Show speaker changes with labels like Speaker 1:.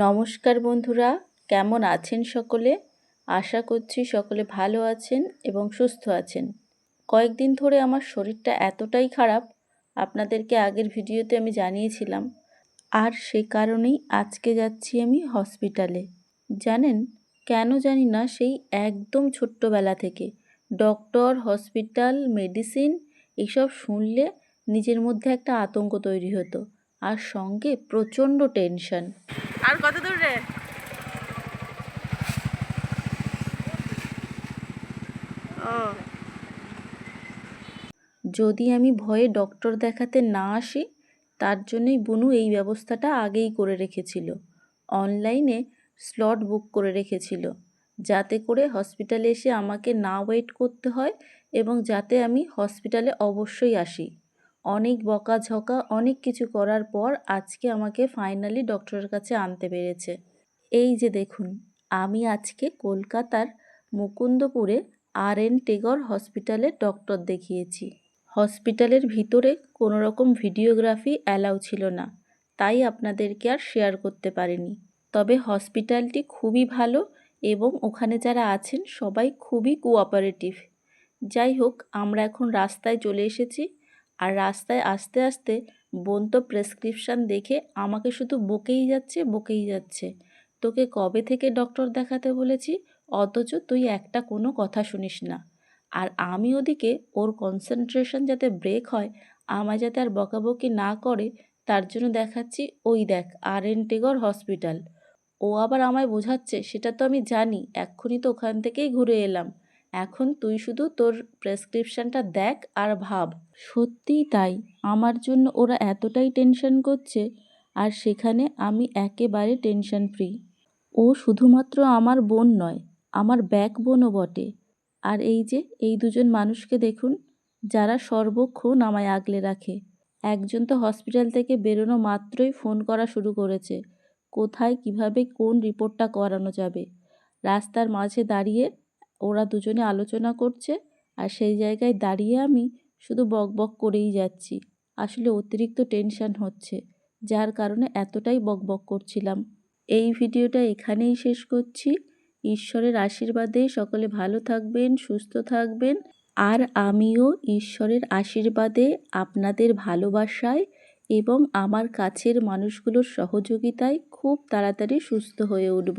Speaker 1: নমস্কার বন্ধুরা, কেমন আছেন সকলে? আশা করছি সকলে ভালো আছেন এবং সুস্থ আছেন। কয়েকদিন ধরে আমার শরীরটা এতটাই খারাপ, আপনাদেরকে আগের ভিডিওতে আমি জানিয়েছিলাম। আর সে কারণেই আজকে যাচ্ছি আমি হসপিটালে। জানেন, কেন জানি না সেই একদম ছোট্টবেলা থেকে ডক্টর, হসপিটাল, মেডিসিন এসব শুনলে নিজের মধ্যে একটা আতঙ্ক তৈরি হতো। আর সঙ্গে প্রচণ্ড টেনশন।
Speaker 2: আর কত দূর? রে
Speaker 1: যদি আমি ভয়ে ডক্টর দেখাতে না আসি, তার জন্যই বুনু এই ব্যবস্থাটা আগেই করে রেখেছিল। অনলাইনে স্লট বুক করে রেখেছিল, যাতে করে হসপিটালে এসে আমাকে না ওয়েট করতে হয় এবং যাতে আমি হসপিটালে অবশ্যই আসি। অনেক বকাঝকা, অনেক কিছু করার পর আজকে আমাকে ফাইনালি ডক্টরের কাছে আনতে পেরেছে। এই যে দেখুন, আমি আজকে কলকাতার মুকুন্দপুরে আর এন টেগর হসপিটালে ডক্টর দেখিয়েছি। হসপিটালের ভিতরে কোনো রকম ভিডিওগ্রাফি অ্যালাউ ছিল না, তাই আপনাদেরকে আর শেয়ার করতে পারিনি। তবে হসপিটালটি খুবই ভালো এবং ওখানে যারা আছেন সবাই খুবই কোঅপারেটিভ যাই হোক, আমরা এখন রাস্তায় চলে এসেছি। আর রাস্তায় আস্তে আস্তে বোন তো প্রেসক্রিপশান দেখে আমাকে শুধু বকেই যাচ্ছে বকেই যাচ্ছে। তোকে কবে থেকে ডক্টর দেখাতে বলেছি? অথচ তুই একটা কোনো কথা শুনিস না। আর আমি ওদিকে ওর কনসেন্ট্রেশন যাতে ব্রেক হয়, আমায় যাতে আর বকাবকি না করে, তার জন্য দেখাচ্ছি ওই দেখ, আর এন টেগর হসপিটাল ও আবার আমায় বোঝাচ্ছে, সেটা তো আমি জানি, এক্ষুনি তো ওখান থেকেই ঘুরে এলাম। এখন তুই শুধু তোর প্রেসক্রিপশানটা দেখ আর ভাব। সত্যিই তাই। আমার জন্য ওরা এতটাই টেনশন করছে, আর সেখানে আমি একেবারে টেনশন ফ্রি ও শুধুমাত্র আমার বোন নয়, আমার ব্যাক বোনও বটে। আর এই যে, এই দুজন মানুষকে দেখুন, যারা সর্বক্ষণ আমায় আগলে রাখে। একজন তো হসপিটাল থেকে বেরোনো মাত্রই ফোন করা শুরু করেছে। কোথায়, কীভাবে, কোন রিপোর্টটা করানো যাবে? রাস্তার মাঝে দাঁড়িয়ে ওরা দুজনে আলোচনা করছে আর সেই জায়গায় দাঁড়িয়ে আমি শুধু বক বক করেই যাচ্ছি। আসলে অতিরিক্ত টেনশন হচ্ছে, যার কারণে এতটাই বক বক করছিলাম। এই ভিডিওটা এখানেই শেষ করছি। ঈশ্বরের আশীর্বাদে সকলে ভালো থাকবেন, সুস্থ থাকবেন। আর আমিও ঈশ্বরের আশীর্বাদে আপনাদের ভালোবাসায় এবং আমার কাছের মানুষগুলোর সহযোগিতায় খুব তাড়াতাড়ি সুস্থ হয়ে উঠব।